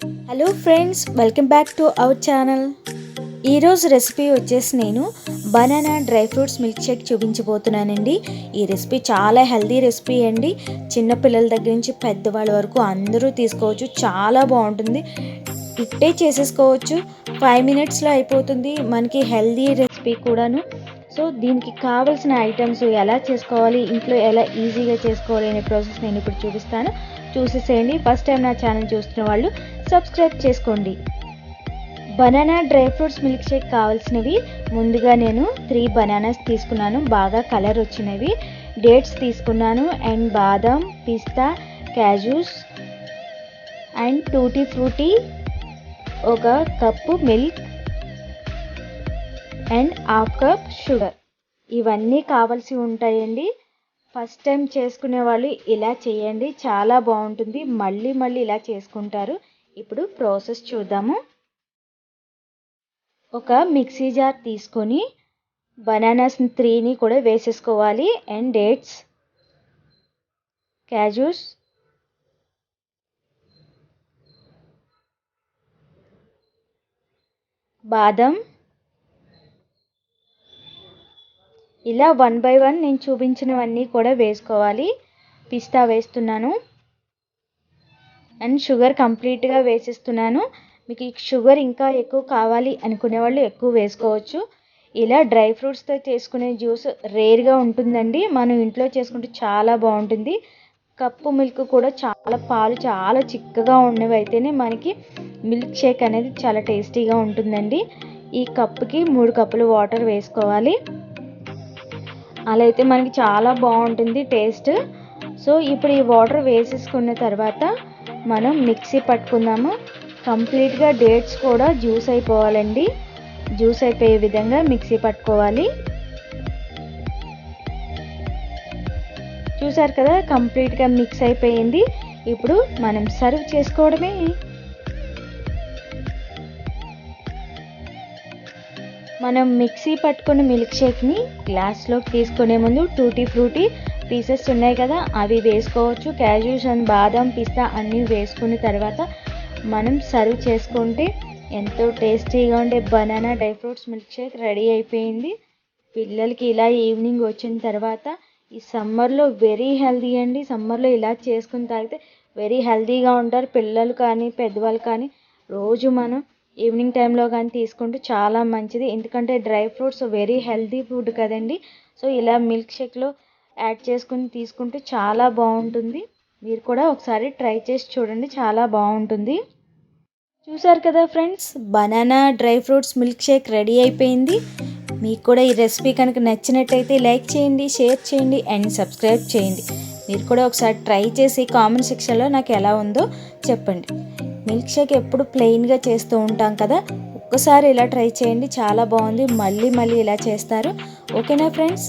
Hello friends welcome back to our channel ఈరోజు recipe వచ్చేసి నేను banana dry fruits milk shake చూపించబోతున్నానండి. ఈ రెసిపీ చాలా హెల్దీ రెసిపీ అండి. చిన్నపిల్లల దగ్గర నుంచి పెద్దవాళ్ళ వరకు అందరూ తీసుకోవచ్చు. చాలా బాగుంటుంది. ఇట్టే చేసేసుకోవచ్చు. ఫైవ్ మినిట్స్లో అయిపోతుంది. మనకి హెల్దీ రెసిపీ కూడాను. సో దీనికి కావాల్సిన ఐటమ్స్ ఎలా చేసుకోవాలి? ఇంట్లో ఎలా ఈజీగా చేసుకోవాలి? అనే ప్రాసెస్ నేను ఇప్పుడు చూపిస్తాను. చూసేసేయండి. ఫస్ట్ టైం నా ఛానల్ చూస్తున్న వాళ్ళు సబ్స్క్రైబ్ చేసుకోండి. Banana dry fruits milk shake కావాల్సినవి ముందుగా నేను త్రీ బనానాస్ తీసుకున్నాను. బాగా కలర్ వచ్చినవి. డేట్స్ తీసుకున్నాను. అండ్ బాదం పిస్తా క్యాజూస్ అండ్ టూటీ ఫ్రూటీ ఒక cup milk and half cup sugar ఇవన్నీ కావాల్సి ఉంటాయండి. ఫస్ట్ టైం చేసుకునే వాళ్ళు ఇలా చేయండి. చాలా బాగుంటుంది. మళ్ళీ మళ్ళీ ఇలా చేసుకుంటారు. ఇప్పుడు ప్రాసెస్ చూద్దాము. ఒక మిక్సీ జార్ తీసుకొని బనానాస్ త్రీని కూడా వేసేసుకోవాలి. And dates. క్యాజూస్. బాదం. ఇలా వన్ బై వన్ నేను చూపించినవన్నీ కూడా వేసుకోవాలి. పిస్తా వేస్తున్నాను. అండ్ షుగర్ కంప్లీట్గా వేసేస్తున్నాను. మీకు షుగర్ ఇంకా ఎక్కువ కావాలి అనుకునే వాళ్ళు ఎక్కువ వేసుకోవచ్చు. ఇలా డ్రై ఫ్రూట్స్తో చేసుకునే జ్యూస్ రేర్గా ఉంటుందండి. మనం ఇంట్లో చేసుకుంటే చాలా బాగుంటుంది. కప్పు మిల్క్ కూడా చాలా పాలు చాలా చిక్కగా ఉన్నవి అయితేనే మనకి మిల్క్ షేక్ అనేది చాలా టేస్టీగా ఉంటుందండి. ఈ కప్పుకి మూడు కప్పులు వాటర్ వేసుకోవాలి. అలా అయితే మనకి చాలా బాగుంటుంది టేస్ట్. సో ఇప్పుడు ఈ వాటర్ వేసేసుకున్న తర్వాత మనం మిక్సీ పట్టుకుందాము? కంప్లీట్గా డేట్స్ కూడా జ్యూస్ అయిపోవాలండి. జ్యూస్ అయిపోయే విధంగా మిక్సీ పట్టుకోవాలి. చూసారు కదా కంప్లీట్గా మిక్స్ అయిపోయింది. ఇప్పుడు మనం సర్వ్ చేసుకోవడమే. మనం మిక్సీ పట్టుకున్న మిల్క్ షేక్ని గ్లాస్లోకి తీసుకునే ముందు టూటీ ఫ్రూటీ పీసెస్ ఉన్నాయి కదా అవి వేసుకోవచ్చు. క్యాజూస్ అండ్ బాదం పిస్తా అన్నీ వేసుకున్న తర్వాత మనం సర్వ్ చేసుకుంటే ఎంతో టేస్టీగా ఉండే banana dry fruits milkshake ready అయిపోయింది. పిల్లలకి ఇలా ఈవినింగ్ వచ్చిన తర్వాత ఈ సమ్మర్లో వెరీ హెల్దీ అండి. సమ్మర్లో ఇలా చేసుకుని తాగితే వెరీ హెల్దీగా ఉంటారు. పిల్లలు కానీ పెద్దవాళ్ళు కానీ రోజు మనం ఈవినింగ్ టైంలో కానీ తీసుకుంటే చాలా మంచిది. ఎందుకంటే dry fruits very healthy food కదండి. సో ఇలా మిల్క్ షేక్లో యాడ్ చేసుకుని తీసుకుంటే చాలా బాగుంటుంది. మీరు కూడా ఒకసారి ట్రై చేసి చూడండి చాలా బాగుంటుంది. చూసారు కదా friends banana dry fruits milkshake ready అయిపోయింది. మీకు కూడా ఈ రెసిపీ కనుక నచ్చినట్టయితే లైక్ చేయండి షేర్ చేయండి అండ్ సబ్స్క్రైబ్ చేయండి. మీరు కూడా ఒకసారి ట్రై చేసి కామెంట్ సెక్షన్లో నాకు ఎలా ఉందో చెప్పండి. మిల్క్ షేక్ ఎప్పుడు ప్లెయిన్గా చేస్తూ ఉంటాం కదా ఒక్కసారి ఇలా ట్రై చేయండి చాలా బాగుంది. మళ్ళీ మళ్ళీ ఇలా చేస్తారు. ఓకేనా ఫ్రెండ్స్?